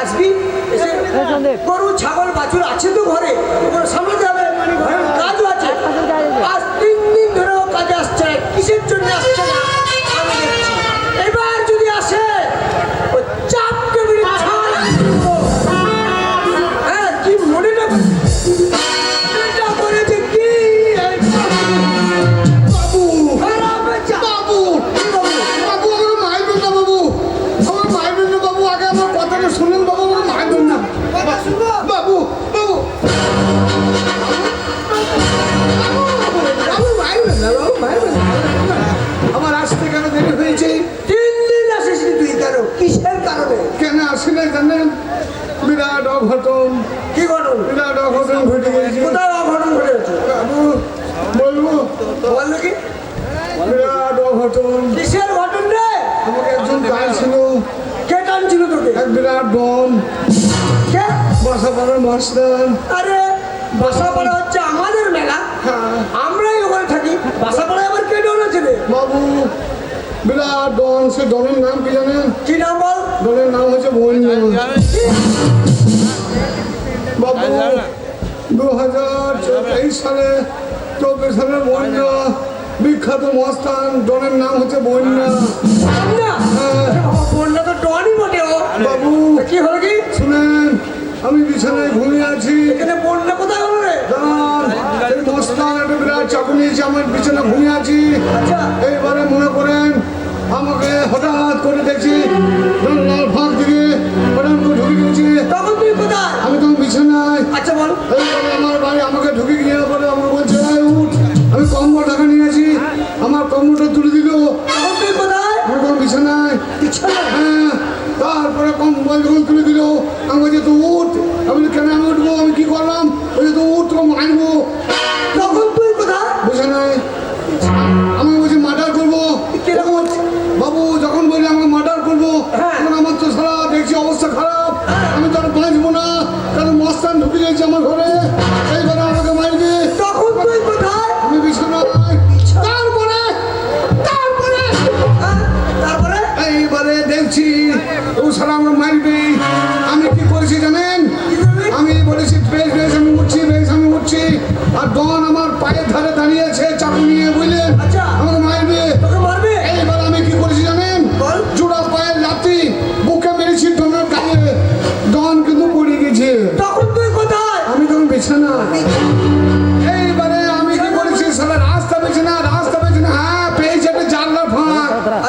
আসবি? এসে গরু ছাগল বাছুর আছে তো ঘরে? অঘটন। কি ঘটন? বিরাট অঘটন ঘটে গেছে। কোথায় অঘটন ঘটেছে বাবু বলব? বল দেখি। বিরাট অঘটন। কিসের ঘটন রে? আমাকে একজন গাইছিল কে টানছিল তোকে? এক বিরাট ডন কে? বাসা পাড়ার মাস্টার আরে বাসাপাড়া হচ্ছে আমাদের মেলা। হ্যাঁ। আমরাই ওখানে থাকি। বাসাপাড়ায় আবার কে ডন আছে রে? বাবু বিরাট ডন সে ডনের নাম কি জানেন? কি নাম বল? ডনের নাম হচ্ছে বন্য বাবু দু হাজার তেইশ সালে চব্বিশ সালের বন্যা বিখ্যাত মস্তান ডনের নাম হচ্ছে বন্যা। বন্যা? তো ডনই বটে বাবু কি হলো কি? শুনেন আমি বিছানায় ঘুমিয়ে আছি। এখানে বন্যা কোথায় হলো রে? মস্তান একটা বিরাট চাকু নিয়েছি আমার বিছানা ঘুমিয়ে আছি। আচ্ছা। পরে বলছে উঠ আমি কম্বল টাকা নিয়েছি আমার কম্বলটা তুলে দিল। বিছানায়। হ্যাঁ তারপরে কম্বল যখন তুলে দিল। আমি বলছি তুই উঠ। আমি কেন আমি উঠবো? আমি কি করলাম? বলছি তুই উঠ তোকে মারবো তখন তুই কোথায়? বিছানায়। আমি বলছি মার্ডার করব। কীরকম বাবু যখন বলি আমাকে মার্ডার করব হ্যাঁ। তখন আমার তো সারা দেখছি অবস্থা খারাপ। আমি তো আর বাঁচবো না। কারণ মস্তান ঢুকে গেছে আমার ঘরে। ও সারা আমাকে মারবে আমি কি করেছি জানেন? আমি বলেছি বেশ বেশ আমি উঠছি বেশ আমি উঠছি। আর ডন আমার পায়ের ধারে দাঁড়িয়েছে চাকু নিয়ে বুঝলেন? আচ্ছা। আমাকে